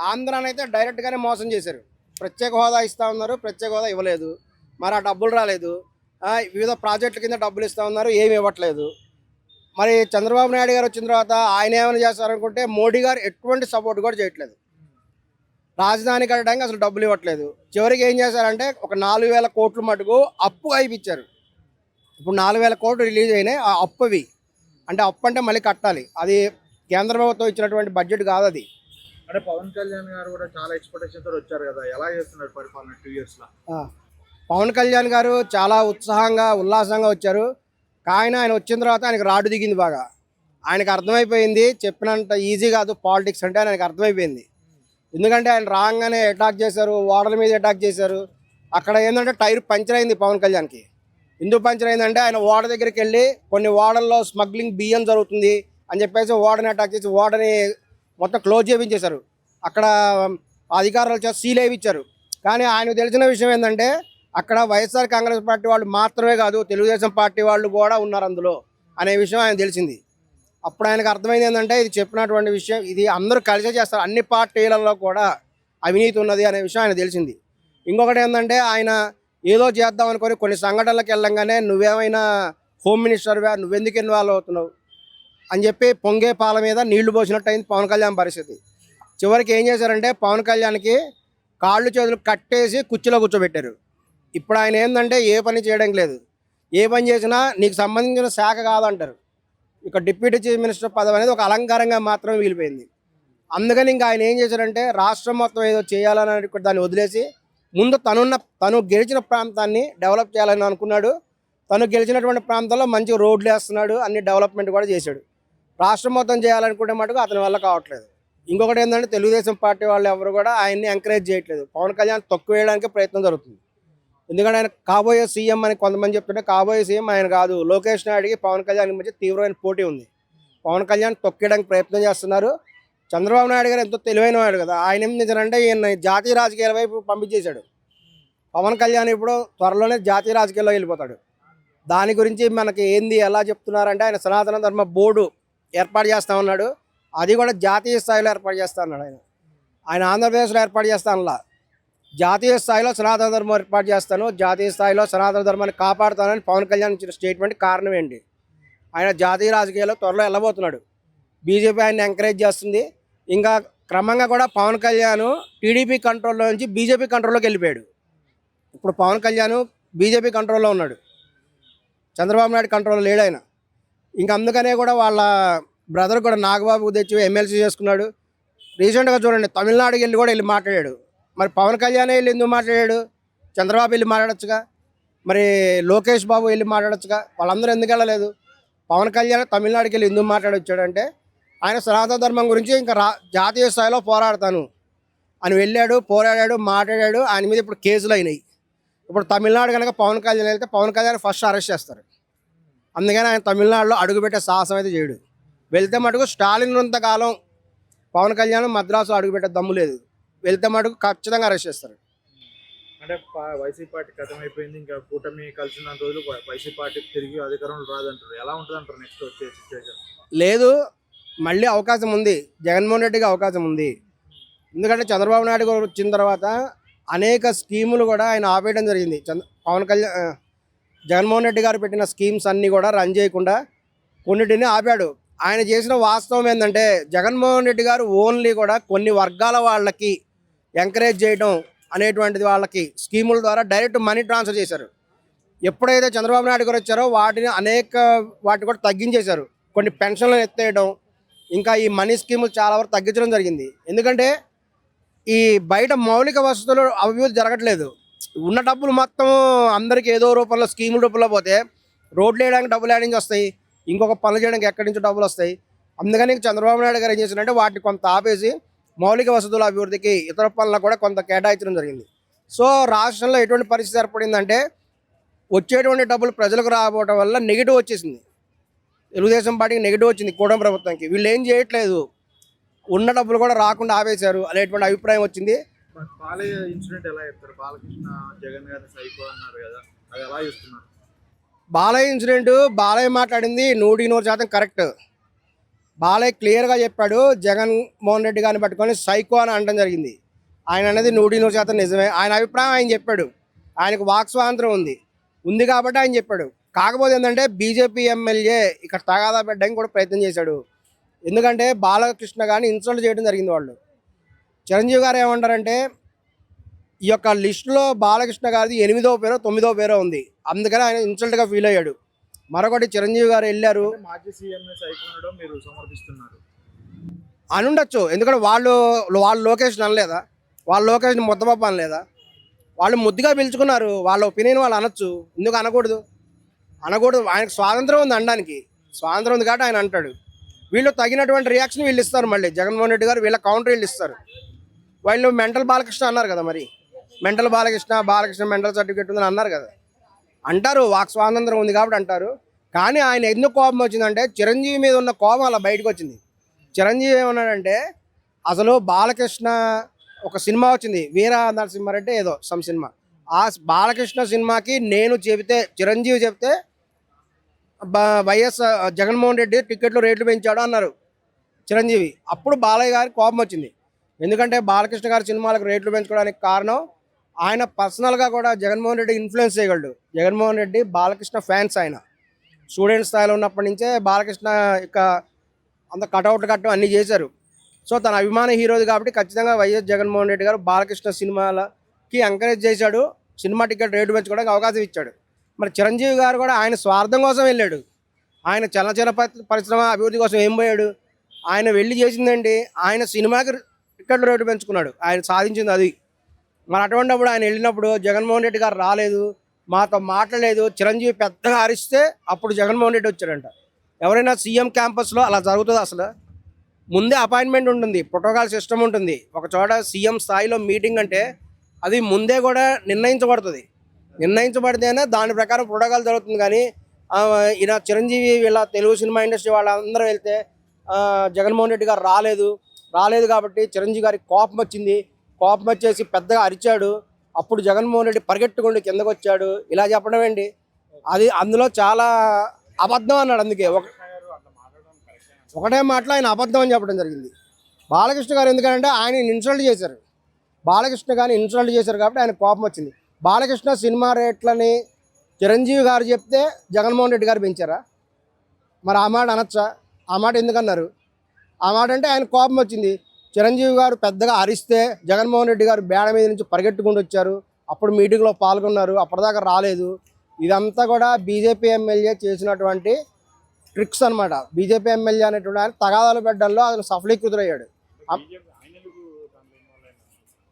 ఆంధ్రానైతే డైరెక్ట్గానే మోసం చేశారు. ప్రత్యేక హోదా ఇస్తా ఉన్నారు ప్రత్యేక హోదా ఇవ్వలేదు. మరి ఆ డబ్బులు రాలేదు. వివిధ ప్రాజెక్టుల కింద డబ్బులు ఇస్తా ఉన్నారు ఏమి ఇవ్వట్లేదు. మరి చంద్రబాబు నాయుడు గారు వచ్చిన తర్వాత ఆయన ఏమైనా చేస్తారనుకుంటే మోడీ గారు ఎటువంటి సపోర్ట్ కూడా చేయట్లేదు. రాజధాని కట్టడానికి అసలు డబ్బులు ఇవ్వట్లేదు. చివరికి ఏం చేశారంటే ఒక నాలుగు వేల కోట్లు మటుకు అప్పు అయిపించారు ఇప్పుడు నాలుగు వేల కోట్లు రిలీజ్ అయినాయి ఆ అప్పువి. అంటే అప్పు అంటే మళ్ళీ కట్టాలి. అది కేంద్ర ప్రభుత్వం ఇచ్చినటువంటి బడ్జెట్ కాదు అది. అంటే పవన్ కళ్యాణ్ గారు కూడా చాలా ఎక్స్పెక్టేషన్తో వచ్చారు కదా. ఎలా చేస్తున్నారు పరిపాలన టూ ఇయర్స్లో? పవన్ కళ్యాణ్ గారు చాలా ఉత్సాహంగా ఉల్లాసంగా వచ్చారు. కానీ ఆయన వచ్చిన తర్వాత ఆయనకు రాడు దిగింది బాగా. ఆయనకు అర్థమైపోయింది చెప్పినంత ఈజీ కాదు పాలిటిక్స్ అంటే ఆయనకు అర్థమైపోయింది. ఎందుకంటే ఆయన రాగానే అటాక్ చేశారు ఓడల మీద అటాక్ చేశారు. అక్కడ ఏంటంటే టైర్ పంచర్ అయింది పవన్ కళ్యాణ్కి. ఎందుకు పంచర్ అయిందంటే ఆయన ఓడ దగ్గరికి వెళ్ళి కొన్ని ఓడల్లో స్మగ్లింగ్ బియ్యం జరుగుతుంది అని చెప్పేసి ఓడని అటాక్ చేసి ఓడని మొత్తం క్లోజ్ చేయించేశారు. అక్కడ అధికారులు చేసి సీల్ ఇచ్చారు కానీ ఆయనకు తెలిసిన విషయం ఏంటంటే అక్కడ వైఎస్ఆర్ కాంగ్రెస్ పార్టీ వాళ్ళు మాత్రమే కాదు తెలుగుదేశం పార్టీ వాళ్ళు కూడా ఉన్నారు అందులో అనే విషయం ఆయన తెలిసింది. అప్పుడు ఆయనకు అర్థమైంది ఏంటంటే ఇది చెప్పినటువంటి విషయం ఇది అందరూ కలిసే చేస్తారు. అన్ని పార్టీలలో కూడా అవినీతి ఉన్నది అనే విషయం ఆయన తెలిసింది. ఇంకొకటి ఏంటంటే ఆయన ఏదో చేద్దాం అనుకొని కొన్ని సంఘటనలకు వెళ్ళంగానే నువ్వేమైనా హోమ్ మినిస్టర్వా నువ్వెందుకు ఇన్వాల్వ్ అవుతున్నావు? అని చెప్పి పొంగే పాల మీద నీళ్ళు పోసినట్టు అయింది పవన్ కళ్యాణ్ పరిస్థితి. చివరికి ఏం చేశారంటే పవన్ కళ్యాణ్కి కాళ్ళు చేతులు కట్టేసి కుర్చీలో కూర్చోబెట్టారు. ఇప్పుడు ఆయన ఏంటంటే ఏ పని చేయడం లేదు. ఏ పని చేసినా నీకు సంబంధించిన శాఖ కాదంటారు. ఇక డిప్యూటీ చీఫ్ మినిస్టర్ పదవి అనేది ఒక అలంకారంగా మాత్రమే మిగిలిపోయింది. అందుకని ఇంకా ఆయన ఏం చేశారంటే రాష్ట్రం మొత్తం ఏదో చేయాలని దాన్ని వదిలేసి ముందు తనున్న తను గెలిచిన ప్రాంతాన్ని డెవలప్ చేయాలని అనుకున్నాడు. తను గెలిచినటువంటి ప్రాంతాల్లో మంచి రోడ్లు వేస్తున్నాడు అన్ని డెవలప్మెంట్ కూడా చేశాడు. రాష్ట్రం మొత్తం చేయాలనుకుంటే మటుకు అతని వల్ల కావట్లేదు. ఇంకొకటి ఏంటంటే తెలుగుదేశం పార్టీ వాళ్ళు ఎవరు కూడా ఆయన్ని ఎంకరేజ్ చేయట్లేదు. పవన్ కళ్యాణ్ తొక్కు వేయడానికి ప్రయత్నం జరుగుతుంది. ఎందుకంటే ఆయన కాబోయే సీఎం అని కొంతమంది చెప్తుంటే కాబోయే సీఎం ఆయన కాదు. లోకేష్ నాయుడికి పవన్ కళ్యాణ్ మధ్య తీవ్రమైన పోటీ ఉంది. పవన్ కళ్యాణ్ తొక్కేయడానికి ప్రయత్నం చేస్తున్నారు. చంద్రబాబు నాయుడు గారు ఎంతో తెలివైన వాడు కదా. ఆయన ఏం చేశారంటే ఈయన జాతీయ రాజకీయాల వైపు పంపించేశాడు. పవన్ కళ్యాణ్ ఇప్పుడు త్వరలోనే జాతీయ రాజకీయాల్లో వెళ్ళిపోతాడు. దాని గురించి మనకి ఏంది ఎలా చెప్తున్నారంటే ఆయన సనాతన ధర్మ బోర్డు ఏర్పాటు చేస్తా ఉన్నాడు. అది కూడా జాతీయ స్థాయిలో ఏర్పాటు చేస్తా ఉన్నాడు ఆయన. ఆయన ఆంధ్రప్రదేశ్లో ఏర్పాటు చేస్తానులా జాతీయ స్థాయిలో సనాతన ధర్మం ఏర్పాటు చేస్తాను. జాతీయ స్థాయిలో సనాతన ధర్మాన్ని కాపాడుతానని పవన్ కళ్యాణ్ ఇచ్చిన స్టేట్మెంట్ కారణం ఏంటి? ఆయన జాతీయ రాజకీయాల్లో త్వరలో వెళ్ళబోతున్నాడు. బీజేపీ ఆయన ఎంకరేజ్ చేస్తుంది. ఇంకా క్రమంగా కూడా పవన్ కళ్యాణ్ టీడీపీ కంట్రోల్లో నుంచి బీజేపీ కంట్రోల్లోకి వెళ్ళిపోయాడు. ఇప్పుడు పవన్ కళ్యాణ్ బీజేపీ కంట్రోల్లో ఉన్నాడు. చంద్రబాబు నాయుడు కంట్రోల్లో లేడు ఆయన. ఇంకా అందుకనే కూడా వాళ్ళ బ్రదర్ కూడా నాగబాబు తెచ్చి ఎమ్మెల్సీ చేసుకున్నాడు. రీసెంట్గా చూడండి తమిళనాడుకి వెళ్ళి కూడా వెళ్ళి మాట్లాడాడు. మరి పవన్ కళ్యాణ్ వెళ్ళి ఎందుకు మాట్లాడాడు? చంద్రబాబు వెళ్ళి మాట్లాడొచ్చుగా? మరి లోకేష్ బాబు వెళ్ళి మాట్లాడొచ్చుగా? వాళ్ళందరూ ఎందుకు వెళ్ళలేదు? పవన్ కళ్యాణ్ తమిళనాడుకి వెళ్ళి ఎందుకు మాట్లాడొచ్చాడంటే ఆయన సనాతన ధర్మం గురించి ఇంకా రా జాతీయ స్థాయిలో పోరాడతాను. అని వెళ్ళాడు పోరాడాడు మాట్లాడాడు. ఆయన మీద ఇప్పుడు కేసులు అయినాయి. ఇప్పుడు తమిళనాడు కనుక పవన్ కళ్యాణ్ వెళ్తే పవన్ కళ్యాణ్ ఫస్ట్ అరెస్ట్ చేస్తారు. అందుకని ఆయన తమిళనాడులో అడుగుపెట్టే సాహసం అయితే చేయడు. వెళ్తే మటుకు స్టాలిన్ ఉన్నంతకాలం పవన్ కళ్యాణ్ మద్రాసు అడుగుపెట్టే దమ్ము లేదు. వెళ్తే మటుకు ఖచ్చితంగా అరెస్ట్ చేస్తారు. అంటే వైసీపీ పార్టీ కథం అయిపోయింది ఇంకా కూటమి కలిసినంత రోజులు వైసీపీ పార్టీ తిరిగి అధికారంలో రాదంటారు. ఎలా ఉంటుంది అంటారు నెక్స్ట్ వచ్చే సిచ్యువేషన్ లేదు మళ్ళీ అవకాశం ఉంది. జగన్మోహన్ రెడ్డికి అవకాశం ఉంది. ఎందుకంటే చంద్రబాబు నాయుడు గారు వచ్చిన తర్వాత అనేక స్కీములు కూడా ఆయన ఆపేయడం జరిగింది. చంద్ర పవన్ కళ్యాణ్ జగన్మోహన్ రెడ్డి గారు పెట్టిన స్కీమ్స్ అన్నీ కూడా రన్ చేయకుండా కొన్నిటిని ఆపాడు. ఆయన చేసిన వాస్తవం ఏంటంటే జగన్మోహన్ రెడ్డి గారు ఓన్లీ కూడా కొన్ని వర్గాల వాళ్ళకి ఎంకరేజ్ చేయడం అనేటువంటిది వాళ్ళకి స్కీముల ద్వారా డైరెక్ట్ మనీ ట్రాన్స్ఫర్ చేశారు. ఎప్పుడైతే చంద్రబాబు నాయుడు గారు వచ్చారో వాటిని అనేక వాటిని కూడా తగ్గించేశారు. కొన్ని పెన్షన్లు ఎత్తేయడం ఇంకా ఈ మనీ స్కీములు చాలా వరకు తగ్గించడం జరిగింది. ఎందుకంటే ఈ బయట మౌలిక వసతులు అభివృద్ధి జరగట్లేదు. ఉన్న డబ్బులు మొత్తం అందరికీ ఏదో రూపంలో స్కీముల రూపంలో పోతే రోడ్లు వేయడానికి డబ్బులు వేయడానికి వస్తాయి. ఇంకొక పనులు చేయడానికి ఎక్కడి నుంచి డబ్బులు వస్తాయి. అందుకని చంద్రబాబు నాయుడు గారు ఏం చేశారంటే వాటిని కొంత ఆపేసి మౌలిక వసతుల అభివృద్ధికి ఇతర పనులకు కూడా కొంత కేటాయించడం జరిగింది. సో రాష్ట్రంలో ఎటువంటి పరిస్థితి ఏర్పడిందంటే వచ్చేటువంటి డబ్బులు ప్రజలకు రాబోవటం వల్ల నెగిటివ్ వచ్చేసింది. తెలుగుదేశం పార్టీకి నెగిటివ్ వచ్చింది కూడం ప్రభుత్వానికి. వీళ్ళు ఏం చేయట్లేదు. ఉన్న డబ్బులు కూడా రాకుండా ఆపేశారు అనేటువంటి అభిప్రాయం వచ్చింది. బాలయ్య ఇన్సిడెంట్ ఎలా చెప్తారు బాలకృష్ణ జగన్ గారిని సైకో అన్నారు కదా అది ఎలా చూస్తున్నారు? బాలయ్య ఇన్సిడెంట్ బాలయ్య మాట్లాడింది నూటికి నూరు శాతం కరెక్ట్ బాలయ్య క్లియర్గా చెప్పాడు జగన్ మోహన్ రెడ్డి గారిని పట్టుకొని సైకో అని అనడం జరిగింది. ఆయన అనేది నూటి నూరు శాతం నిజమే. ఆయన అభిప్రాయం ఆయన చెప్పాడు. ఆయనకు వాక్ స్వాతంత్రం ఉంది. ఉంది కాబట్టి ఆయన చెప్పాడు. కాకపోతే ఏంటంటే బీజేపీ ఎమ్మెల్యే ఇక్కడ తగాదా పెట్టడానికి కూడా ప్రయత్నం చేశాడు. ఎందుకంటే బాలకృష్ణ గారిని ఇన్సల్ట్ చేయడం జరిగింది వాళ్ళు. చిరంజీవి గారు ఏమంటారంటే ఈ యొక్క లిస్టులో బాలకృష్ణ గారిది ఎనిమిదో పేరో తొమ్మిదో పేరో ఉంది. అందుకని ఆయన ఇన్సల్ట్గా ఫీల్ అయ్యాడు. మరొకటి చిరంజీవి గారు వెళ్ళారు. మాజీ మీరు సమర్థిస్తున్నారు. అని ఉండొచ్చు. ఎందుకంటే వాళ్ళు వాళ్ళు లొకేషన్ అనలేదా? వాళ్ళ లొకేషన్ ముద్దపప్ప అనలేదా? వాళ్ళు ముద్దుగా పిలుచుకున్నారు. వాళ్ళ ఒపీనియన్ వాళ్ళు అనొచ్చు. ఎందుకు అనకూడదు? అనకూడదు. ఆయనకు స్వాతంత్రం ఉంది అనడానికి. స్వాతంత్రం ఉంది కాబట్టి ఆయన అంటాడు. వీళ్ళు తగినటువంటి రియాక్షన్ వీళ్ళు ఇస్తారు మళ్ళీ. జగన్మోహన్ రెడ్డి గారు వీళ్ళ కౌంటర్ వీళ్ళు ఇస్తారు. వాళ్ళు మెంటల్ బాలకృష్ణ అన్నారు కదా మరి. Mental Balakrishna Balakrishna mental certificate ఉందని అన్నారు కదా. అంటారు వాక్ స్వాతంత్రం ఉంది కాబట్టి అంటారు. కానీ ఆయన ఎందుకు కోపం వచ్చిందంటే చిరంజీవి మీద ఉన్న కోపం అలా బయటకు వచ్చింది. చిరంజీవి ఏమన్నాడంటే అసలు బాలకృష్ణ ఒక సినిమా వచ్చింది. వీర నరసింహారెడ్డి ఏదో సమ్ సినిమా ఆ బాలకృష్ణ సినిమాకి నేను చెబితే చిరంజీవి చెబితే వైఎస్ జగన్మోహన్ రెడ్డి టికెట్లు రేట్లు పెంచాడు అన్నారు చిరంజీవి. అప్పుడు బాలయ్య గారికి కోపం వచ్చింది. ఎందుకంటే బాలకృష్ణ గారి సినిమాలకు రేట్లు పెంచుకోవడానికి కారణం ఆయన పర్సనల్గా కూడా జగన్మోహన్ రెడ్డి ఇన్ఫ్లుయెన్స్ చేయగలడు. జగన్మోహన్ రెడ్డి బాలకృష్ణ ఫ్యాన్స్ ఆయన. స్టూడెంట్ స్థాయిలో ఉన్నప్పటి నుంచే బాలకృష్ణ ఇక అంత కటౌట్లు కట్టడం అన్నీ చేశారు. సో తన అభిమాన హీరోది కాబట్టి ఖచ్చితంగా వైఎస్ జగన్మోహన్ రెడ్డి గారు బాలకృష్ణ సినిమాలకి ఎంకరేజ్ చేశాడు. సినిమా టికెట్ రేటు పెంచుకోవడానికి అవకాశం ఇచ్చాడు. మరి చిరంజీవి గారు కూడా ఆయన స్వార్థం కోసం వెళ్ళాడు. ఆయన చలనచిత్ర పరిశ్రమ అభివృద్ధి కోసం ఏం పోయాడు? ఆయన వెళ్ళి చేసిందండి. ఆయన సినిమాకి టికెట్ రేటు పెంచుకున్నాడు. ఆయన సాధించింది అది. మరి అటువంటిప్పుడు ఆయన వెళ్ళినప్పుడు జగన్మోహన్ రెడ్డి గారు రాలేదు. మాతో మాట్లాడలేదు. చిరంజీవి పెద్దగా అరిస్తే అప్పుడు జగన్మోహన్ రెడ్డి వచ్చాడంట. ఎవరైనా సీఎం క్యాంపస్లో అలా జరుగుతుంది అసలు? ముందే అపాయింట్మెంట్ ఉంటుంది. ప్రోటోకాల్ సిస్టమ్ ఉంటుంది. ఒక చోట సీఎం స్థాయిలో మీటింగ్ అంటే అది ముందే కూడా నిర్ణయించబడుతుంది. నిర్ణయించబడితేనే దాని ప్రకారం ప్రోటోకాల్ జరుగుతుంది. కానీ ఈయన చిరంజీవి వీళ్ళ తెలుగు సినిమా ఇండస్ట్రీ వాళ్ళందరూ వెళ్తే జగన్మోహన్ రెడ్డి గారు రాలేదు. రాలేదు కాబట్టి చిరంజీవి గారికి కోపం వచ్చింది. కోపం వచ్చేసి పెద్దగా అరిచాడు. అప్పుడు జగన్మోహన్ రెడ్డి పరిగెట్టుకుండి కిందకు వచ్చాడు. ఇలా చెప్పడం ఏంటి? అది అందులో చాలా అబద్ధం అన్నాడు అందుకే. ఒక ఒకటే మాటలో ఆయన అబద్ధం అని చెప్పడం జరిగింది. బాలకృష్ణ గారు ఎందుకంటే ఆయన ఇన్సల్ట్ చేశారు. బాలకృష్ణ గారిని ఇన్సల్ట్ చేశారు కాబట్టి ఆయన కోపం వచ్చింది. బాలకృష్ణ సినిమా రేట్లని చిరంజీవి గారు చెప్తే జగన్మోహన్ రెడ్డి గారు పెంచారా? మరి ఆ మాట అనొచ్చా? ఆ మాట ఎందుకన్నారు? ఆ మాట అంటే ఆయన కోపం వచ్చింది. చిరంజీవి గారు పెద్దగా అరిస్తే జగన్మోహన్ రెడ్డి గారు బేడ మీద నుంచి పరిగెట్టుకుంటూ వచ్చారు. అప్పుడు మీటింగ్లో పాల్గొన్నారు. అప్పటిదాకా రాలేదు. ఇదంతా కూడా బీజేపీ ఎమ్మెల్యే చేసినటువంటి ట్రిక్స్ అన్నమాట. బీజేపీ ఎమ్మెల్యే అనేటువంటి ఆయన తగాదాలు పెట్టడంలో అతను సఫలీకృతుడయ్యాడు.